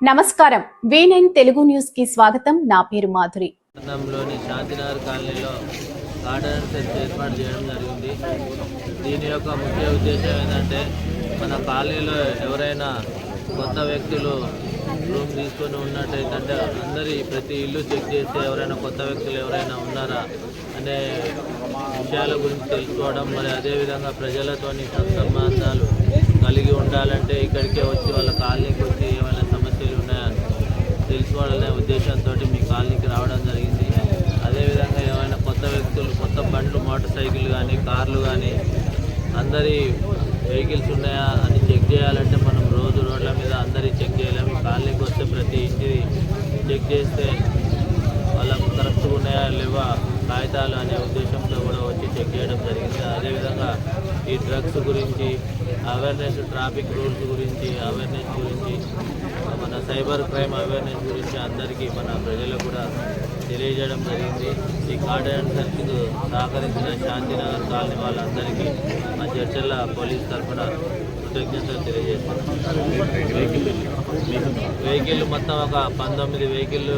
నమస్కారం. వీనైన్ తెలుగు న్యూస్కి స్వాగతం. నా పేరు మాధురి. పట్టణంలోని శాంతినగర్ కాలనీలో గార్డెన్ సెట్ ఏర్పాటు చేయడం జరిగింది. దీని యొక్క ముఖ్య ఉద్దేశం ఏంటంటే మన కాలనీలో ఎవరైనా కొత్త వ్యక్తులు రూమ్ తీసుకొని ఉన్నట్టయితే అందరి ప్రతి ఇల్లు చెక్ చేస్తే ఎవరైనా కొత్త వ్యక్తులు ఎవరైనా ఉన్నారా అనే విషయాల గురించి తెలుసుకోవడం మరి అదేవిధంగా ప్రజలతోని సంబంధాలు కలిగి ఉండాలంటే ఇక్కడికే వచ్చి వాళ్ళ కాలనీకి వచ్చి ఏమైనా సమస్యలు ఉన్నాయా తెలుసుకోవాలనే ఉద్దేశంతో మీ కాలనీకి రావడం జరిగింది. అదేవిధంగా ఏమైనా కొత్త వ్యక్తులు కొత్త బండ్లు మోటార్ సైకిల్ కానీ కార్లు కానీ అందరి వెహికల్స్ ఉన్నాయా అని చెక్ చేయాలంటే మనం రోజు రోడ్ల మీద అందరి చెక్ చేయలేము. కాలనీకి వస్తే ప్రతి ఇంటి చెక్ చేస్తే వాళ్ళకు కరెక్ట్గా ఉన్నాయా లేవా కాగితాలు అనే ఉద్దేశంతో కూడా వచ్చి చెక్ చేయడం జరిగింది. అదేవిధంగా ఈ డ్రగ్స్ గురించి అవేర్నెస్ ట్రాఫిక్ రూల్స్ గురించి అవేర్నెస్ గురించి మన సైబర్ క్రైమ్ అవేర్నెస్ గురించి అందరికీ మన ప్రజలకు కూడా తెలియజేయడం జరిగింది. ఈ గార్డెన్ సర్కిల్ సహకరించిన శాంతినగర్ కాలనీ వాళ్ళందరికీ మా చర్చల పోలీస్ తరఫున కృతజ్ఞతలు తెలియజేస్తున్నాం. వెహికల్ మొత్తం ఒక పంతొమ్మిది వెహికల్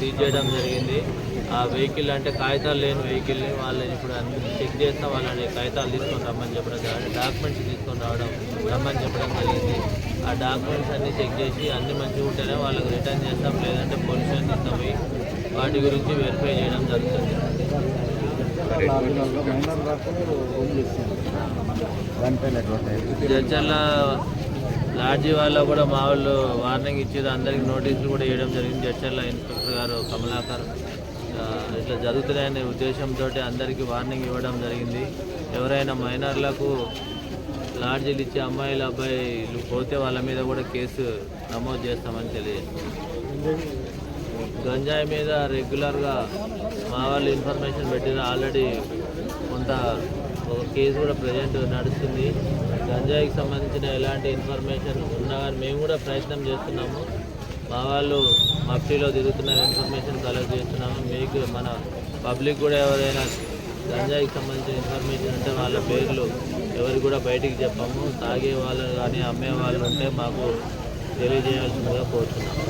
తీసేయడం జరిగింది. ఆ వెహికల్ అంటే కాగితాలు లేని వెహికల్ని వాళ్ళని ఇప్పుడు అన్ని చెక్ చేస్తాం వాళ్ళని కాగితాలు తీసుకొని రమ్మని చెప్పడం జరిగింది. డాక్యుమెంట్స్ తీసుకొని రావడం రమ్మని చెప్పడం జరిగింది. ఆ డాక్యుమెంట్స్ అన్ని చెక్ చేసి అన్ని మంచిగా ఉంటేనే వాళ్ళకి రిటర్న్ చేస్తాం లేదంటే పొల్యూషన్ స్టేషన్ తీసుకుపోయి వాటి గురించి వెరిఫై చేయడం జరుగుతుంది. జడ్చర్ల లాడ్జీ వాళ్ళ కూడా మా వాళ్ళు వార్నింగ్ ఇచ్చారు అందరికి నోటీసులు కూడా ఇవ్వడం జరిగింది. జడ్చర్ల ఇన్స్పెక్టర్ గారు కమలాకర్. ఇట్లా జరుగుతున్నాయనే ఉద్దేశంతో అందరికీ వార్నింగ్ ఇవ్వడం జరిగింది. ఎవరైనా మైనర్లకు లాడ్జీలు ఇచ్చే అమ్మాయిలు అబ్బాయిలు పోతే వాళ్ళ మీద కూడా కేసు నమోదు చేస్తామని తెలియజేస్తాం గంజాయి మీద రెగ్యులర్గా మా వాళ్ళు ఇన్ఫర్మేషన్ పెట్టిన ఆల్రెడీ కొంత ఒక కేసు కూడా ప్రజెంట్ నడుస్తుంది. గంజాయికి సంబంధించిన ఎలాంటి ఇన్ఫర్మేషన్ ఉన్నా కానీ మేము కూడా ప్రయత్నం చేస్తున్నాము. మా వాళ్ళు మఫ్టీలో తిరుగుతున్నారు ఇన్ఫర్మేషన్ కలెక్ట్ చేస్తున్నాము. మీకు మన పబ్లిక్ కూడా ఎవరైనా గంజాయికి సంబంధించిన ఇన్ఫర్మేషన్ ఉంటే వాళ్ళ పేర్లు ఎవరు కూడా బయటికి చెప్పాము. తాగే వాళ్ళు కానీ అమ్మే వాళ్ళు ఉంటే మాకు తెలియజేయాల్సిందిగా కోరుతున్నాము.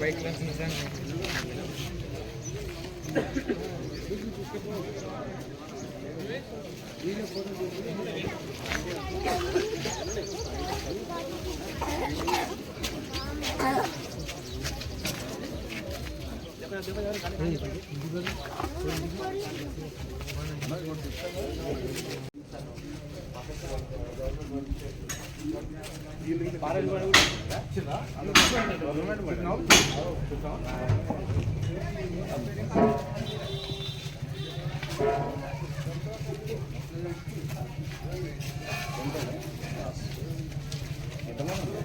బైక్ క్లాస్ వీడియో గవర్నమెంట్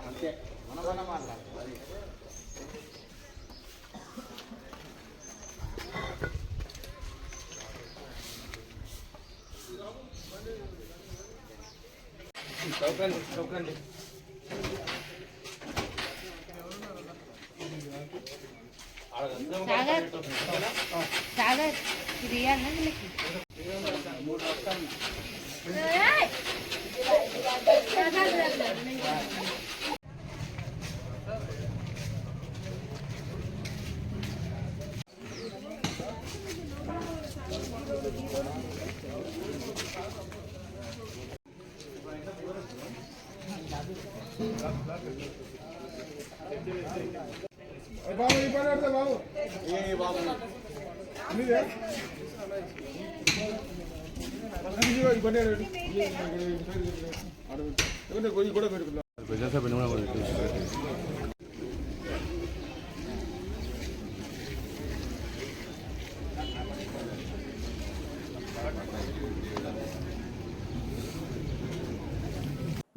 అంతే మన మన మాట్లాడాలి సాగర్ సాగర్ ఇది ఇవ్వాలా బాబు ఈ పని పెడతా బాబు ఏ బాబు మీదే ఇదిగో